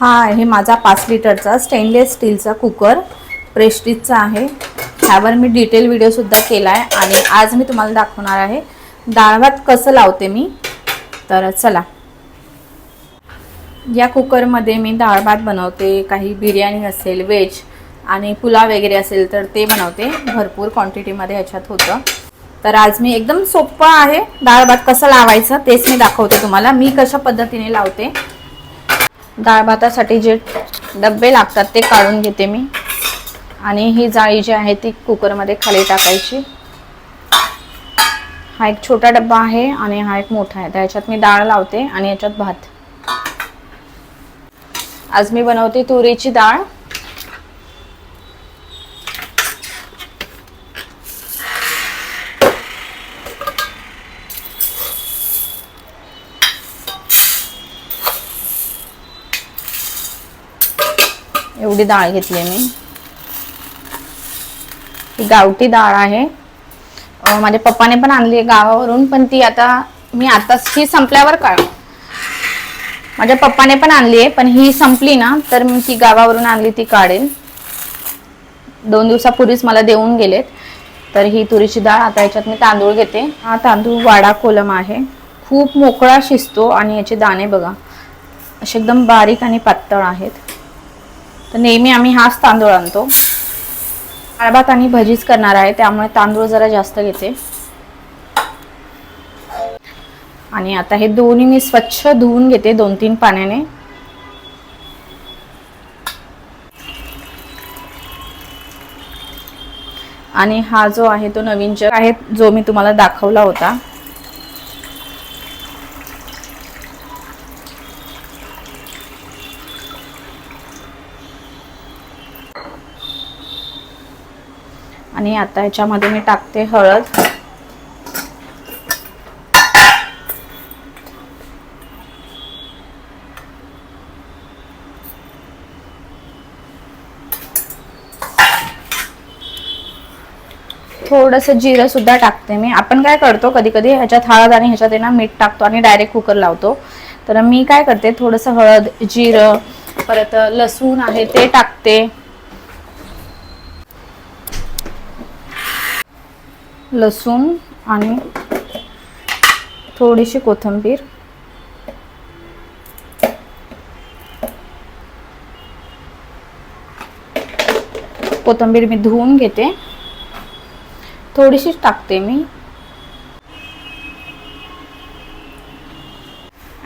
हा आहे माझा पाच लिटरचा स्टेनलेस स्टीलचा कुकर प्रेस्टीजचा आहे. ह्यावर मी डिटेल व्हिडिओसुद्धा केला आहे आणि आज मी तुम्हाला दाखवणार आहे डाळ भात कसं लावते मी. तर चला. या कुकरमध्ये मी डाळ भात बनवते. काही बिर्याणी असेल व्हेज आणि पुलाव वगैरे असेल तर ते बनवते. भरपूर क्वांटिटीमध्ये ह्याच्यात होतं. तर आज मी एकदम सोपं आहे डाळ भात कसं लावायचं तेच मी दाखवते तुम्हाला. मी कशा पद्धतीने लावते डाळ भातासाठी जे डब्बे लागतात ते काढून घेते मी. आणि ही जाळी जी आहे ती कुकरमध्ये खाली टाकायची. हा एक छोटा डब्बा आहे आणि हा एक मोठा आहे. त्याच्यात मी डाळ लावते आणि याच्यात भात. आज मी बनवते तुरीची डाळ. एवढी डाळ घेतली मी. ही गावठी डाळ आहे. माझ्या पप्पाने पण आणली आहे गावावरून पण ती आता मी आताच ही संपल्यावर काढ माझ्या पप्पाने पण आणली आहे पण ही संपली ना तर मी ती गावावरून आणली ती काढेल दोन दिवसापूर्वीच मला देऊन गेलेत तर ही तुरीची डाळ आता याच्यात मी तांदूळ घेते. हा तांदूळ वाडा कोलम आहे. खूप मोकळा शिजतो आणि याचे दाणे बघा. असे एकदम बारीक आणि पातळ आहेत. तर नेहमी आम्ही हाच तांदूळ आणतो. डाळ आणि भजीच करणार आहे त्यामुळे तांदूळ जरा जास्त घेते. आणि आता हे दोन्ही मी स्वच्छ धुवून घेते दोन तीन पाण्याने. आणि हा जो आहे तो नवीन जग आहे जो मी तुम्हाला दाखवला होता. आणि आता याच्यामध्ये मी टाकते हळद. थोडंसं जिरं सुद्धा टाकते मी. आपण काय करतो कधी कधी ह्याच्यात हळद आणि ह्याच्यात ना मीठ टाकतो आणि डायरेक्ट कुकर लावतो. तर मी काय करते थोडंसं हळद जिरं परत लसूण आहे ते टाकते. लसूण आणि थोडीशी कोथिंबीर. कोथिंबीर मी धुवून घेते. थोडीशीच टाकते मी.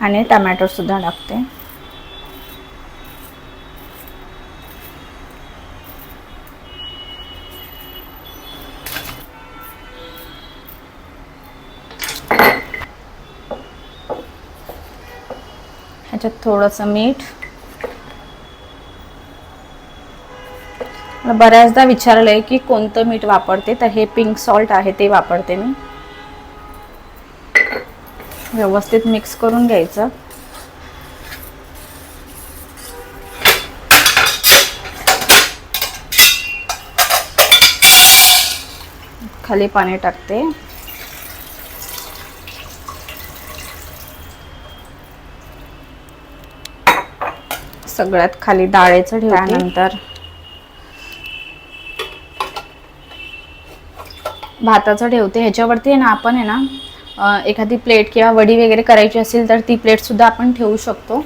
आणि टमॅटो सुद्धा टाकते. त्याच्यात थोडंसं मीठ. मला बऱ्याचदा विचारलंय की कोणतं मीठ वापरते तर हे पिंक सॉल्ट आहे ते वापरते मी. व्यवस्थित मिक्स करून घ्यायचं. खाली पाणी टाकते. सगळ्यात खाली डाळेचं ठेवल्यानंतर भाताचं ठेवते. ह्याच्यावरती आहे ना आपण आहे ना एखादी प्लेट किंवा वडी वगैरे करायची असेल तर ती प्लेट सुद्धा आपण ठेवू शकतो.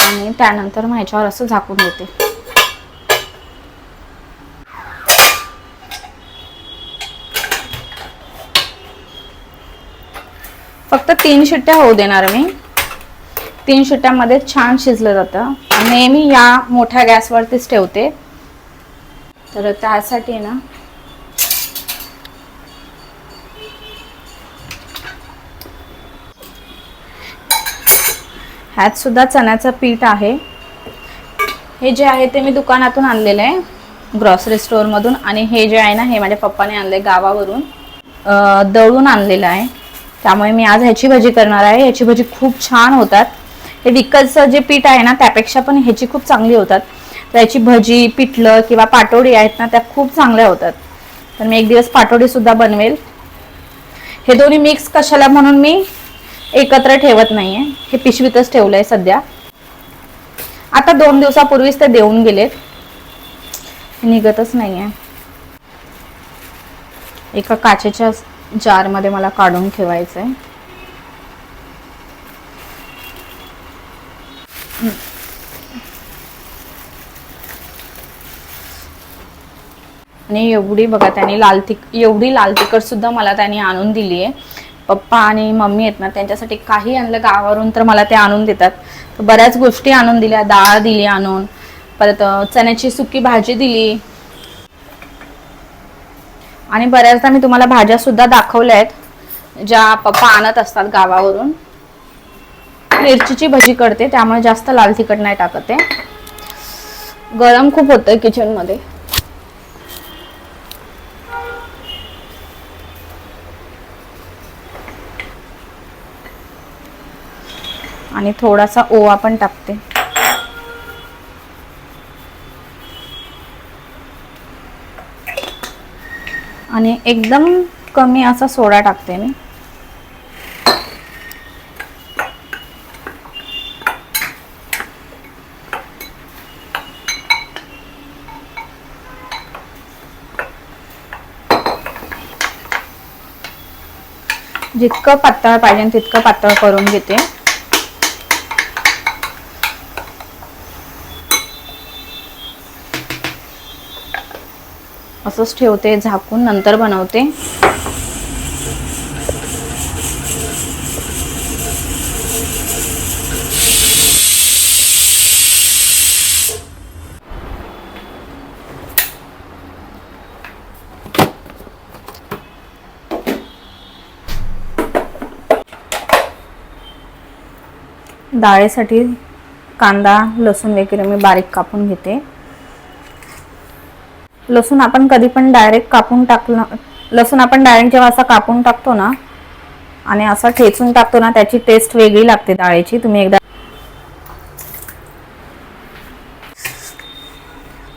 आणि त्यानंतर मग ह्याच्यावर असं झाकून देते. फक्त तीन शिट्ट्या होऊ देणार मी. तीन शिट्ट्यामध्ये छान शिजलं जातं. नेहमी या मोठ्या गॅसवरतीच ठेवते. तर त्यासाठी आहे ना ह्यात सुद्धा चण्याचं पीठ आहे. हे जे आहे ते मी दुकानातून आणलेलं आहे ग्रॉसरी स्टोअरमधून आणि हे जे आहे ना हे माझ्या पप्पाने आणले गावावरून. दळून आणलेलं आहे. त्यामुळे मी आज ह्याची भजी करणार आहे. ह्याची भजी खूप छान होतात. हे विकतचं जे पीठ आहे ना त्यापेक्षा पण ह्याची खूप चांगली होतात. तर याची भजी पिठलं किंवा पाटोडी आहेत ना त्या खूप चांगल्या होतात. तर मी एक दिवस पाटोडी सुद्धा बनवेल. हे दोन्ही मिक्स कशाला म्हणून मी एकत्र ठेवत नाहीये. हे पिशवीतच ठेवलंय सध्या. आता दोन दिवसापूर्वीच ते देऊन गेलेत. निघतच नाहीये. एका काचेच्या जारमध्ये मला काढून ठेवायचं आहे आणि एवढी बघा त्यांनी लाल तिक एवढी लाल तिखट सुद्धा मला त्यांनी आणून दिली आहे. पप्पा आणि मम्मी आहेत ना त्यांच्यासाठी काही आणलं गावावरून तर मला ते आणून देतात. तर बऱ्याच गोष्टी आणून दिल्या डाळ दिली आणून परत चण्याची सुकी भाजी दिली. आणि बऱ्याचदा मी तुम्हाला भाज्या सुद्धा दाखवल्या आहेत ज्या पप्पा आणत असतात गावावरून. मिरचीची भजी करते त्यामुळे जास्त लाल तिखट नाही टाकत आहे. गरम खूप होतंय किचनमध्ये आणि थोडासा ओवा पण टाकते. आणि एकदम कमी असा सोडा टाकते मी. जितकं पातळ पाहिजे तितकं पातळ करून घेते. असंच ठेवते झाकून नंतर बनवते. डाळीसाठी कांदा लसूण वगैरे मी बारीक कापून घेते. लसूण आपण कधी पण डायरेक्ट कापून टाकलं लसूण आपण डायरेक्ट जेव्हा असा कापून टाकतो ना आणि असा ठेचून टाकतो ना त्याची टेस्ट वेगळी लागते डाळीची. तुम्ही एकदा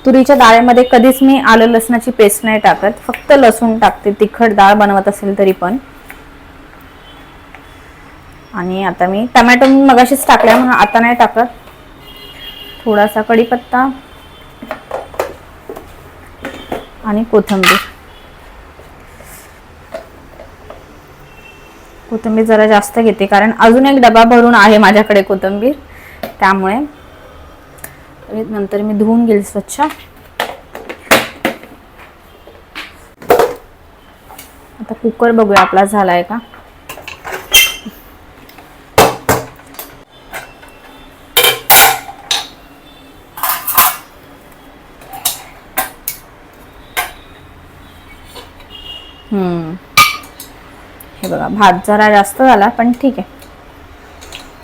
तुरीच्या डाळीमध्ये कधीच मी आलं लसणाची पेस्ट नाही टाकत. फक्त लसूण टाकते. तिखट डाळ बनवत असेल तरी पण. आणि आता मी टमॅटो मी मगाशीच टाकल्या म्हणून आता नाही टाकत. थोडासा कढीपत्ता आणि कोथिंबीर. कोथिंबीर जरा जास्त घेते कारण अजून एक डबा भरून आहे माझ्याकडे कोथिंबीर. त्यामुळे नंतर मी धुवून घेईल स्वच्छ. आता कुकर बघूया आपला झालाय का? हे बघा भात जरा जास्त झाला पण ठीक आहे.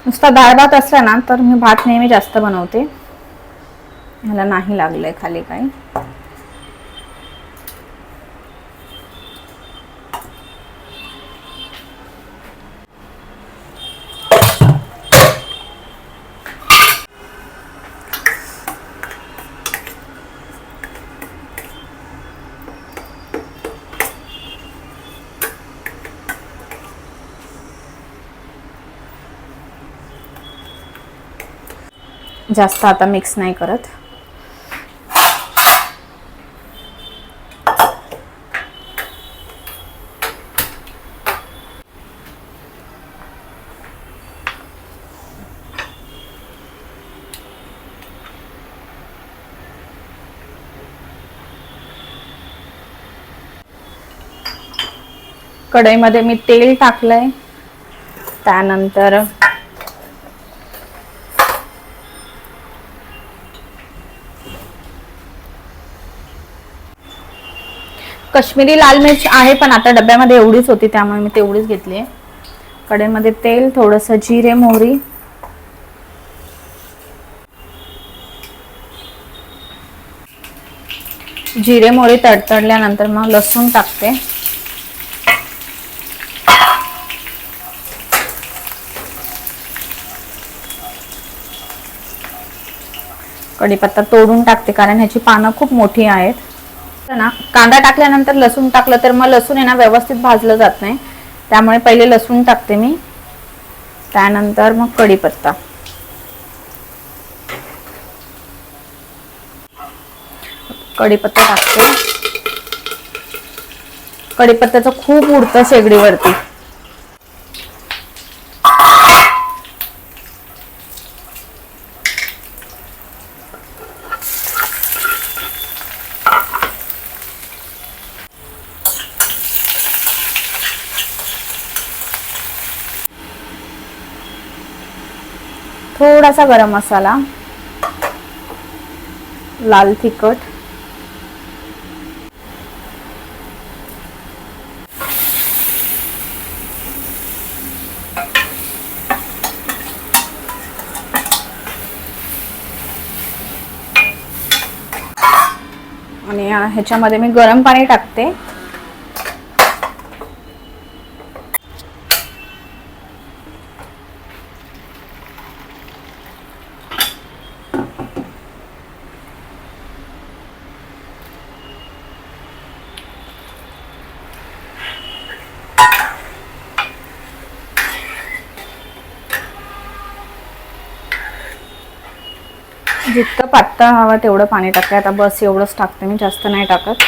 नुसता डाळ भात असला ना तर मी भात नेहमी जास्त बनवते. मला नाही लागलंय खाली काही. जास्त आता मिक्स नाही करत. कढईमध्ये मी तेल टाकलंय. त्यानंतर कश्मीरी लाल मिर्च आहे पण आता डब्यामध्ये एवढीच होती त्यामुळे मी तेवढीच घेतली आहे. कढईमध्ये तेल थोडंसं जिरे मोहरी. जिरे मोहरी तडतडल्यानंतर मग लसूण टाकते. कढीपत्ता तोडून टाकते कारण ह्याची पानं खूप मोठी आहेत. ना कांदा टाकल्यानंतर लसूण टाकलं तर मग लसूण आहे ना व्यवस्थित भाजलं जात नाही. त्यामुळे पहिले लसूण टाकते मी. त्यानंतर मग कढीपत्ता. कढीपत्ता टाकते. कढीपत्त्याचं खूप उडतं शेगडीवरती. थोडासा गरम मसाला लाल तिखट आणि ह्याच्यामध्ये मी गरम पाणी टाकते. जितकं पातळ हवं तेवढं पाणी टाकते आता बस एवढंच टाकते मी जास्त नाही टाकत.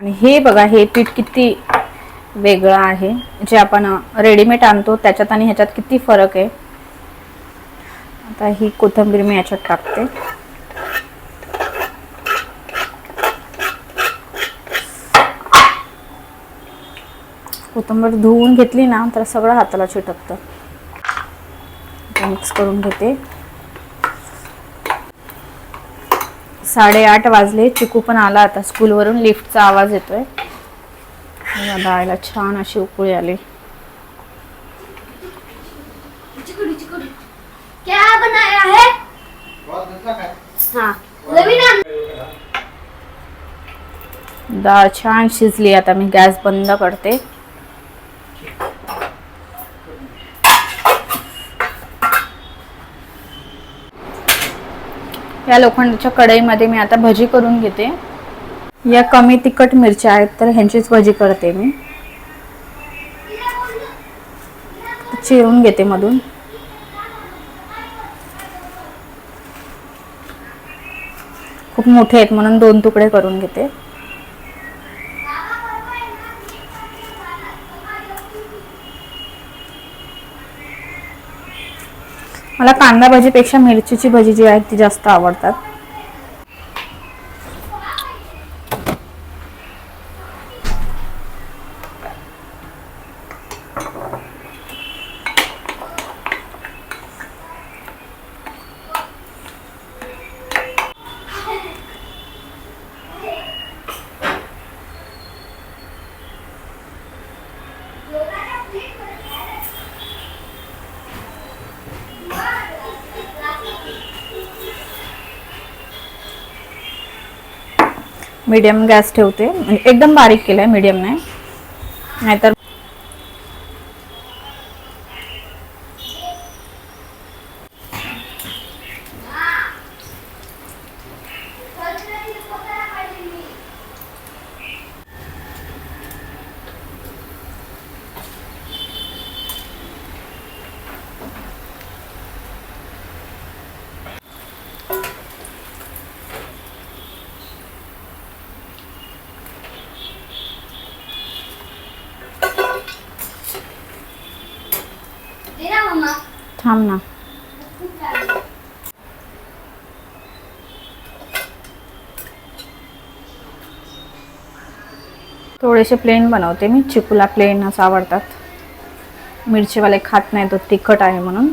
आणि हे बघा हे पीठ किती वेगळं आहे. जे आपण रेडीमेड आणतो त्याच्यात आणि ह्याच्यात किती फरक आहे. आता ही कोथिंबीर मी याच्यात टाकते. कोथिंबीर धुवून घेतली ना तर सगळं हाताला चिटकतं. मिक्स करून घेते. साडेआठ वाजले. चिकू पण आला आता स्कूलवरून. लिफ्टचा आवाज येतोय. डाळीला छान अशी उकळी आली. है? हाँ डाळ छान शिजली. आता मी गॅस बंद करते. या लोखंडाच्या कढईमध्ये मी आता भजी करून घेते. या कमी तिखट मिरच्या आहेत तर ह्यांचीच भजी करते मी. चिरून घेते मधून. खूप मोठे आहेत म्हणून दोन तुकडे करून घेते. मला कांदा भजीपेक्षा मिरचीची भजी जी आहेत ती जास्त आवडतात. मीडियम गॅस ठेवते. म्हणजे एकदम बारीक केलाय मीडियम नाही नाहीतर तेरा मम्मा थांब ना. थोडेसे प्लेन बनवते मी. चिकूला प्लेन असं आवडतात. मिरचीवाले खात नाही तो तिखट आहे म्हणून.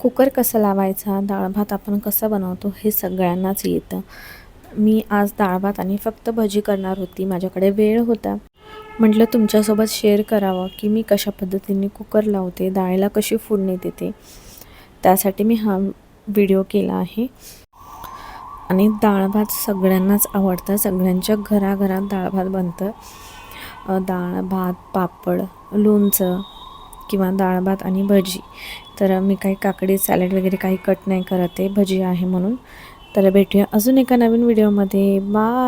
कुकर कसा लावायचा डाळ भात आपण कसा बनवतो हे सगळ्यांनाच येतं. मी आज डाळ भात आणि फक्त भजी करणार होती माझ्याकडे वेळ होता. म्हटलं तुमच्यासोबत शेअर करावं की मी कशा पद्धतीने कुकर लावते डाळीला कशी फोडणी देते. त्यासाठी मी हा व्हिडिओ केला आहे. आणि डाळ भात सगळ्यांनाच आवडतं सगळ्यांच्या घराघरात डाळ भात बनतं. डाळ भात पापड लोणचं किंवा डाळ भात आणि भजी. तर मी काही काकडी सॅलड वगैरे काही कट नाही करत आहे. भजी आहे म्हणून. तर भेटूया अजून एका नवीन व्हिडिओमध्ये बा